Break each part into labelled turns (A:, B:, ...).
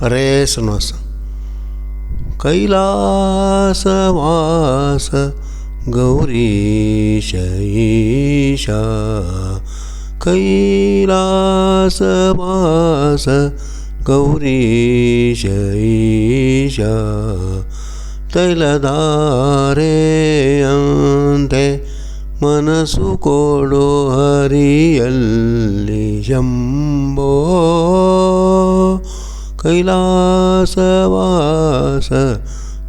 A: ಹರೇ ಶ್ರೀನಿವಾಸ ಕೈಲಾಸವಾಸ ಗೌರೀಶ ಈಶಾ ಕೈಲಾಸವಾಸ ಗೌರೀಶ ಈಶಾ ತೈಲಧಾರೆಯಂತೆ ಮನಸ್ಸು ಕೊಡೋ ಹರಿಯಲ್ಲಿ ಶಂಭೋ. ಕೈಲಾಸವಾಸ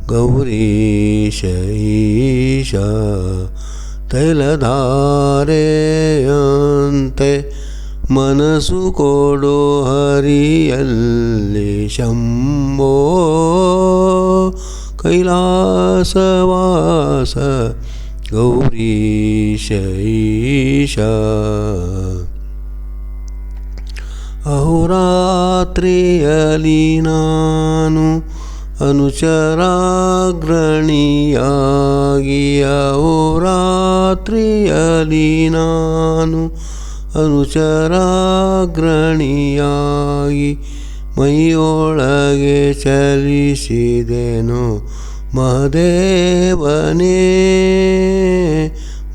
A: ಗೌರೀಶ ಈಶಾ ತೈಲಧಾರೆಯಂತೆ ಮನಸ್ಸು ಕೊಡು ಹರಿಯಲ್ಲಿ ಶಂಭೋ ಕೈಲಾಸವಾಸ ಗೌರೀಶ ಈಶಾ ಅಹೋರಾತ್ರಿಯಲಿ ನಾನು ಅನುಚರಾಗ್ರಣಿಯಾಗಿ ಅಹೋರಾತ್ರಿಯಲಿ ನಾನು ಅನುಚರಾಗ್ರಣಿಯಾಗಿ ಮೈಯೊಳಗೆ ಚಲಿಸಿದೆನು. ಮಹದೇವನೇ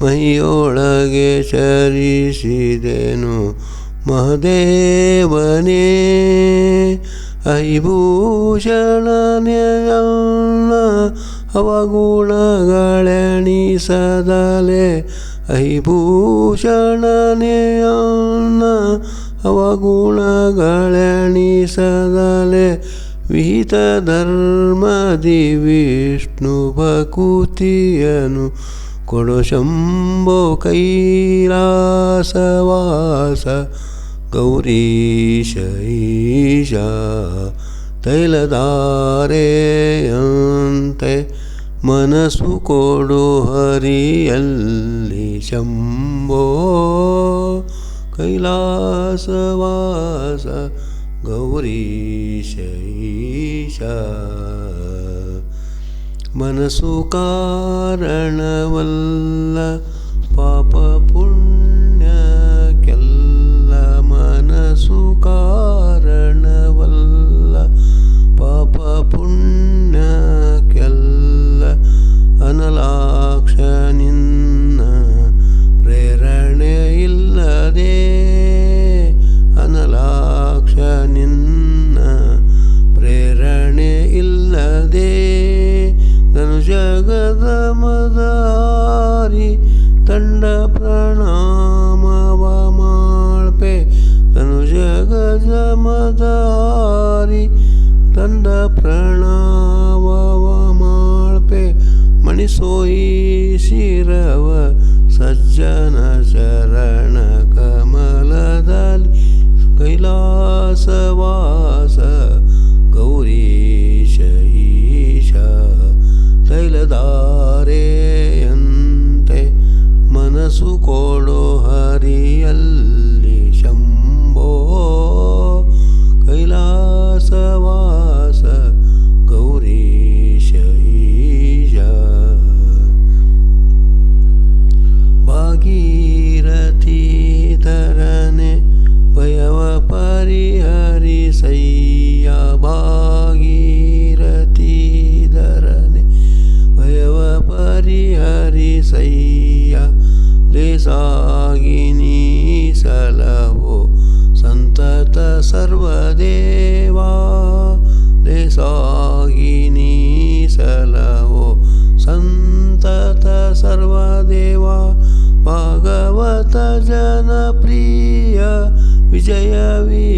A: ಮೈಯೊಳಗೆ ಚಲಿಸಿದೆನು. ಮಹದೇವನೇ ಐಭೂಷಣನೆಯಲ್ಲ ಅವಗುಣಗಳೆಣಿಸದಲೆ. ಐಭೂಷಣನೆಯಲ್ಲ ಅವಗುಣಗಳೆಣಿಸದಲೆ. ವಿಹಿತ ಧರ್ಮದಿ ವಿಷ್ಣು ಭಕುತಿಯನು ಕೊಡು ಶಂಭೋ ಕೈಲಾಸವಾಸ ಗೌರೀಶ ಈಶಾ ತೈಲಧಾರೆಯಂತೆ ಮನಸ್ಸು ಕೊಡು ಹರಿಯಲ್ಲಿ ಶಂಭೋ ಕೈಲಾಸವಾಸ ಗೌರೀಶ ಈಶಾ ಮನಸ್ಸು ಕಾರಣವಲ್ಲ ಪಾಪ ಪುಣ್ಯಕ್ಕೆಲ್ಲ ಜಗದ ಮದಾರಿ ತಂಡ ಪ್ರಣಾಮವ ಮಾಳ್ಪೆ. ತನು ಜಗದ ಮದಾರಿ ತಂಡ ಪ್ರಣಾಮವ ಮಾಳ್ಪೆ. ಮಣಿಸೋಯಿ ಶಿರವ ಸಜ್ಜನ ಚರಣ ಕೊಡೋ ಹರಿಯಲ್ಲಿ ಶಂಭೋ. ಕೈಲಾಸವಾಸ ಗೌರೀಶ ಈಶ. ಭಾಗೀರಥಿ ತರನೆ ಭಯವ ಪರಿಹರಿಸಯ್ಯ ಭಾಗೀರಥಿ ತರನೆ ಭಯವ ಪರಿಹರಿಸಯ್ಯ लेसागिनीसलवो सन्तत सर्वदेवा लेशागिनीसलवो सन्तत सर्वदेवा भगवत जनप्रिया विजयविठलनङ्ग्रि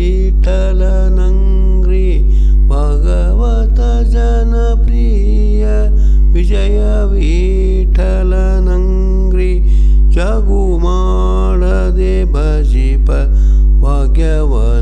A: भगवत जनप्रिया विजयवि forget what